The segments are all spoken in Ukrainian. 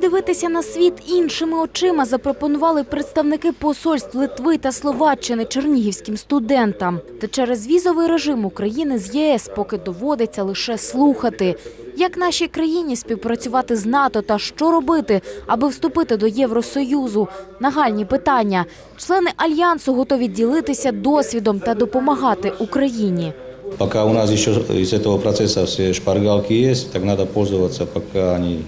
подивитися на світ іншими очима запропонували представники посольств Литви та Словаччини чернігівським студентам. Та через візовий режим України з ЄС поки доводиться лише слухати. Як нашій країні співпрацювати з НАТО та що робити, аби вступити до Євросоюзу? Нагальні питання. Члени альянсу готові ділитися досвідом та допомагати Україні. Пока у нас еще из этого процесса все шпаргалки есть, так надо пользоваться, пока они.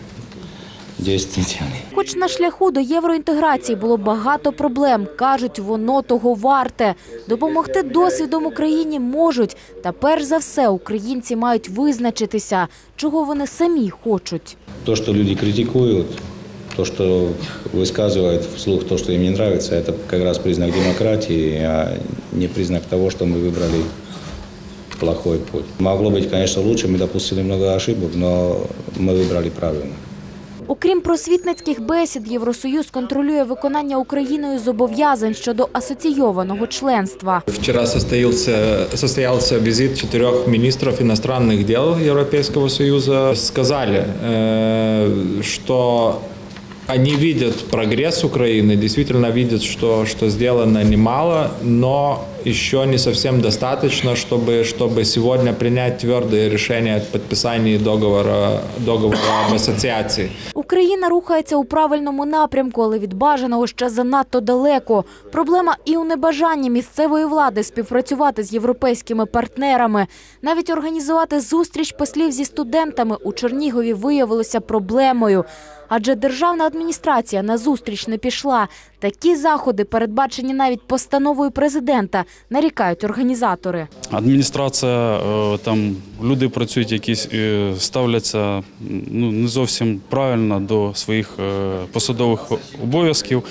Хоч на шляху до євроінтеграції було багато проблем, кажуть, воно того варте. Допомогти досвідом Україні можуть. Та перш за все українці мають визначитися, чого вони самі хочуть. То, что люди критикуют, то, что высказывают вслух то, что им не нравится, это как раз признак демократии, а не признак того, что мы выбрали плохой путь. Могло быть, конечно, лучше, мы допустили много ошибок, но мы выбрали правильно. Окрім просвітницьких бесід, Євросоюз контролює виконання Україною зобов'язань щодо асоційованого членства. Вчера состоялся, состоялся визит четырех министров иностранных дел Европейского Союза. Сказали, э, что они видят прогресс Украины, действительно видят, что, что сделано немало, но еще не совсем достаточно, чтобы, чтобы сегодня принять твердые решения о подписании договора, договора об ассоциации. Україна рухається у правильному напрямку, але від бажаного ще занадто далеко. Проблема і у небажанні місцевої влади співпрацювати з європейськими партнерами. Навіть організувати зустріч послів зі студентами у Чернігові виявилося проблемою. Адже державна адміністрація на зустріч не пішла. Такі заходи передбачені навіть постановою президента, нарікають організатори. Адміністрація, е, там люди працюють, якісь е, ставляться ну, не зовсім правильно до своїх е, посадових обов'язків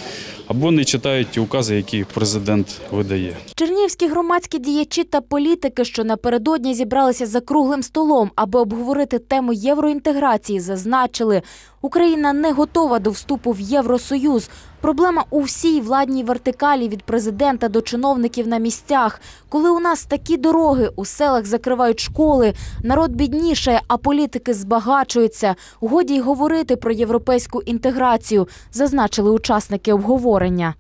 або не читають ті укази, які президент видає. Чернігівські громадські діячі та політики, що напередодні зібралися за круглим столом, аби обговорити тему євроінтеграції, зазначили, Україна не готова до вступу в Євросоюз. Проблема у всій владній вертикалі від президента до чиновників на місцях. Коли у нас такі дороги, у селах закривають школи, народ біднішає, а політики збагачуються. Годі й говорити про європейську інтеграцію, зазначили учасники обговорення створення.